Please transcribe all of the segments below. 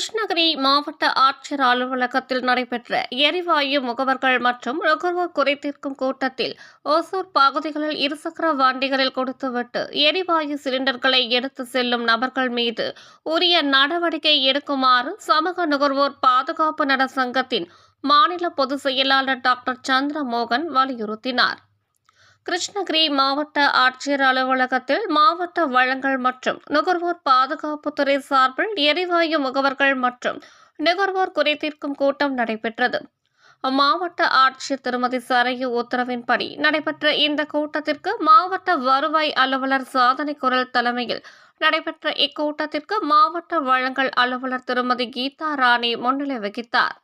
கிருஷ்ணகிரி மாவட்ட ஆட்சியர் அலுவலகத்தில் நடைபெற்ற எரிவாயு முகவர்கள் மற்றும் நுகர்வோர் குறைதீர்க்கும் கூட்டத்தில் ஓசூர் பகுதிகளில் இருசக்கர வண்டிகளில் கொடுத்துவிட்டு எரிவாயு சிலிண்டர்களை எடுத்து செல்லும் நபர்கள் மீது உரிய நடவடிக்கை எடுக்குமாறு சமூக நுகர்வோர் பாதுகாப்பு நல சங்கத்தின் மாநில பொதுச் செயலாளர் டாக்டர் சந்திரமோகன் வலியுறுத்தினார். கிருஷ்ணகிரி மாவட்ட ஆட்சியர் அலுவலகத்தில் மாவட்ட வளங்கள் மற்றும் நுகர்வோர் பாதுகாப்புத்துறை சார்பில் எரிவாயு முகவர்கள் மற்றும் நுகர்வோர் குறைதீர்க்கும் கூட்டம் நடைபெற்றது. மாவட்ட ஆட்சியர் திருமதி சரையு உத்தரவின்படி நடைபெற்ற இந்த கூட்டத்திற்கு மாவட்ட வருவாய் அலுவலர் சாதனை குரல் தலைமையில் நடைபெற்ற இக்கூட்டத்திற்கு மாவட்ட வழங்கல் அலுவலர் திருமதி கீதா ராணி முன்னிலை வகித்தார்.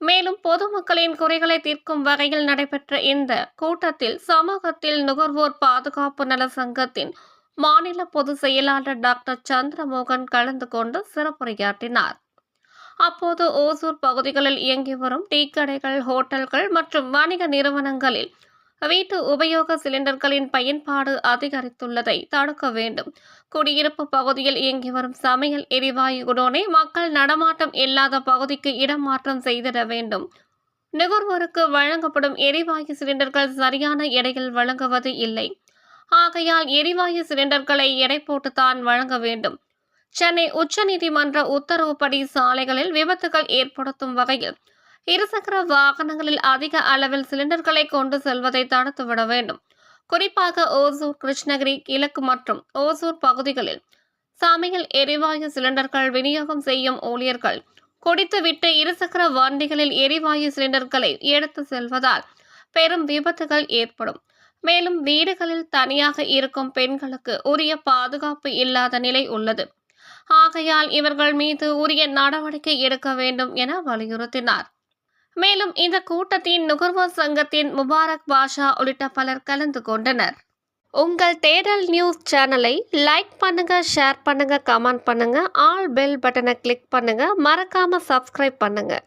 மேலும் பொதுமக்களின் குறைகளை தீர்க்கும் வகையில் நடைபெற்ற இந்த கூட்டத்தில் சமூகத்தில் நுகர்வோர் பாதுகாப்பு நல சங்கத்தின் மாநில பொதுச் செயலாளர் டாக்டர் சந்திரமோகன் கலந்து கொண்டு சிறப்புரையாற்றினார். அப்போது ஓசூர் பகுதிகளில் இயங்கி வரும் டீ கடைகள் ஹோட்டல்கள் மற்றும் வணிக நிறுவனங்களில் வீட்டு உபயோக சிலிண்டர்களின் பயன்பாடு அதிகரித்துள்ளதை தடுக்க வேண்டும். குடியிருப்பு பகுதியில் இயங்கி வரும் சமையல் எரிவாயு குடோனை மக்கள் நடமாட்டம் இல்லாத பகுதிக்கு இடமாற்றம் செய்திட வேண்டும். நுகர்வோருக்கு வழங்கப்படும் எரிவாயு சிலிண்டர்கள் சரியான எடையில் வழங்குவது இல்லை. ஆகையால் எரிவாயு சிலிண்டர்களை எடை போட்டுத்தான் வழங்க வேண்டும். சென்னை உச்சநீதிமன்ற உத்தரவுப்படி சாலைகளில் விபத்துகள் ஏற்படுத்தும் வகையில் இருசக்கர வாகனங்களில் அதிக அளவில் சிலிண்டர்களை கொண்டு செல்வதை தடுத்துவிட வேண்டும். குறிப்பாக ஓசூர் கிருஷ்ணகிரி கிழக்கு மற்றும் ஓசூர் பகுதிகளில் சமையல் எரிவாயு சிலிண்டர்கள் விநியோகம் செய்யும் ஊழியர்கள் குடித்துவிட்டு இருசக்கர வண்டிகளில் எரிவாயு சிலிண்டர்களை எடுத்து செல்வதால் பெரும் விபத்துகள் ஏற்படும். மேலும் வீடுகளில் தனியாக இருக்கும் பெண்களுக்கு உரிய பாதுகாப்பு இல்லாத நிலை உள்ளது. ஆகையால் இவர்கள் மீது உரிய நடவடிக்கை எடுக்க வேண்டும் என வலியுறுத்தினார். மேலும் இந்த கூட்டத்தின் நுகர்வோர் சங்கத்தின் முபாரக் பாஷா உள்ளிட்ட பலர் கலந்து கொண்டனர். உங்கள் தேடல் நியூஸ் சேனலை லைக் பண்ணுங்க ஷேர் பண்ணுங்க கமெண்ட் பண்ணுங்க ஆல் பெல் பட்டனை கிளிக் பண்ணுங்க மறக்காம சப்ஸ்கிரைப் பண்ணுங்க.